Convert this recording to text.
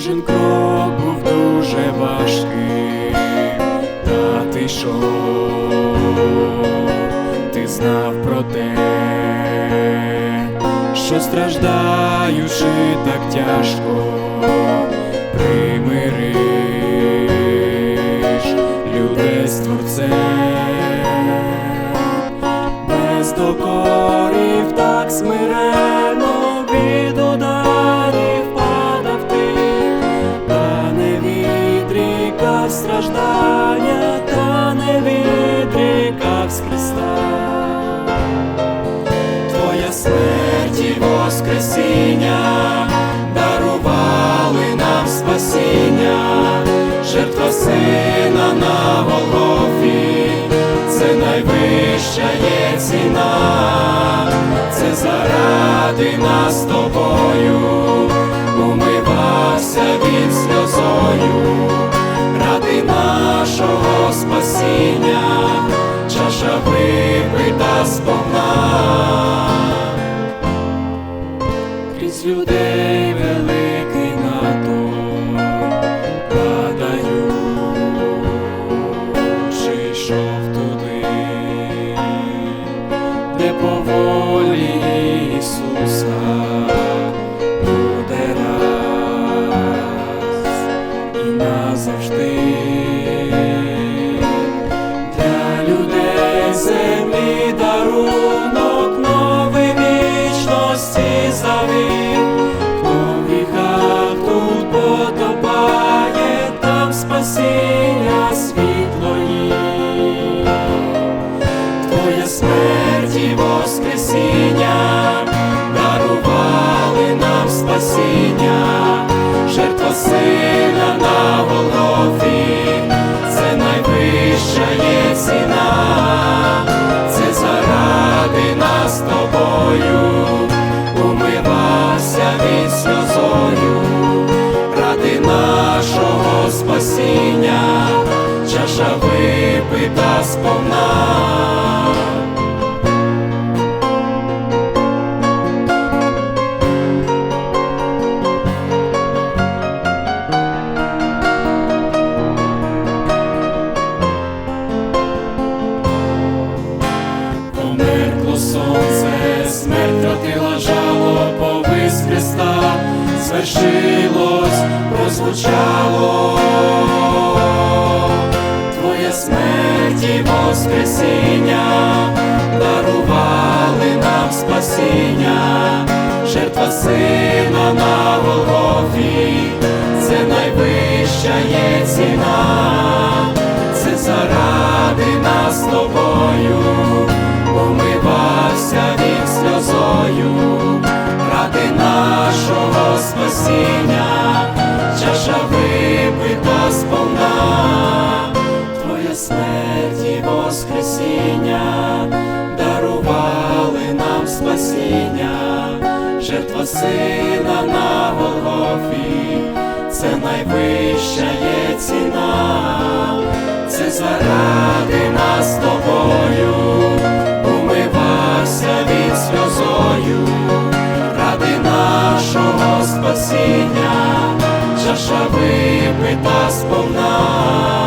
Кожен крок був дуже важкий, та ти йшов, ти знав про те, що страждаючи так тяжко, примириш людей з творцем, без докорів так смирено заради нас тобою, умивався він сльозою, ради нашого спасіння, чаша випита сповна. Крізь людей великий натовп падаю, чи йшов туди, де по волі Ісуса буде раз і назавжди. Для людей землі дарунок новий вічності завів, хто в тут потопає, там спасіння випита сповна. Померкло сонце, смерть втратила жало, повис Христа, звершилось, прозвучало. Воскресіння. Дарували нам спасіння, жертва сина на Голгофі, це найвища є ціна, це заради нас тобою, умивався він сльозою, ради нашого спасіння, воскресіння дарували нам спасіння, жертва сина на Голгофі, це найвища є ціна, це заради нас тобою, умивався від сльозою, ради нашого спасіння, чаша випита сповна.